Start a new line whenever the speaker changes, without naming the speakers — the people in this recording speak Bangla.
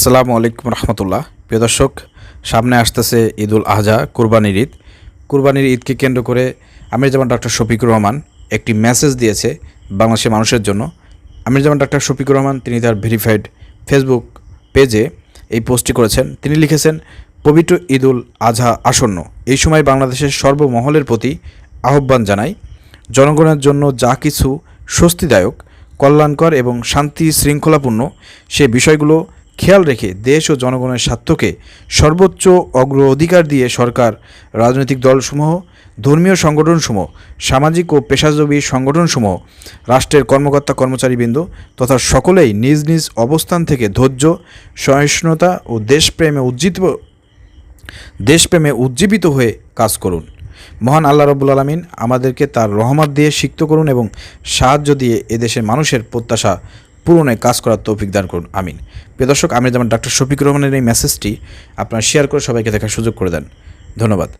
আসসালামু আলাইকুম রহমতুল্লাহ। প্রিয় দর্শক, সামনে আসতেছে ঈদুল আজহা কুরবানির ঈদ। কুরবানির ঈদকে কেন্দ্র করে আমির যেমন ডক্টর শফিকুর রহমান একটি মেসেজ দিয়েছে বাংলাদেশের মানুষের জন্য। আমির যেমন ডক্টর শফিকুর রহমান, তিনি তার ভেরিফাইড ফেসবুক পেজে এই পোস্টটি করেছেন। তিনি লিখেছেন, পবিত্র ঈদুল আজহা আসন্ন। এই সময় বাংলাদেশের সর্বমহলের প্রতি আহ্বান জানাই। জনগণের জন্য যা কিছু স্বস্তিদায়ক, কল্যাণকর এবং শান্তি শৃঙ্খলাপূর্ণ, সে বিষয়গুলো খেয়াল রেখে দেশ ও জনগণের স্বার্থকে সর্বোচ্চ অগ্র অধিকার দিয়ে সরকার, রাজনৈতিক দলসমূহ, ধর্মীয় সংগঠনসমূহ, সামাজিক ও পেশাজীবী সংগঠনসমূহ, রাষ্ট্রের কর্মকর্তা কর্মচারীবৃন্দ তথা সকলেই নিজ নিজ অবস্থান থেকে ধৈর্য, সহিষ্ণুতা ও দেশপ্রেমে উজ্জীব, দেশপ্রেমে উজ্জীবিত হয়ে কাজ করুন। মহান আল্লাহ রব্বুল আলমিন আমাদেরকে তার রহমত দিয়ে সিক্ত করুন এবং সাহায্য দিয়ে এদেশের মানুষের প্রত্যাশা পূরণে কাজ করার তৌফিক দান করুন, আমিন। প্রিয় দর্শক, আমি যেমন ডাক্তার শফিক রহমানের এই মেসেজটি আপনারা শেয়ার করে সবাইকে দেখার সুযোগ করে দেন। ধন্যবাদ।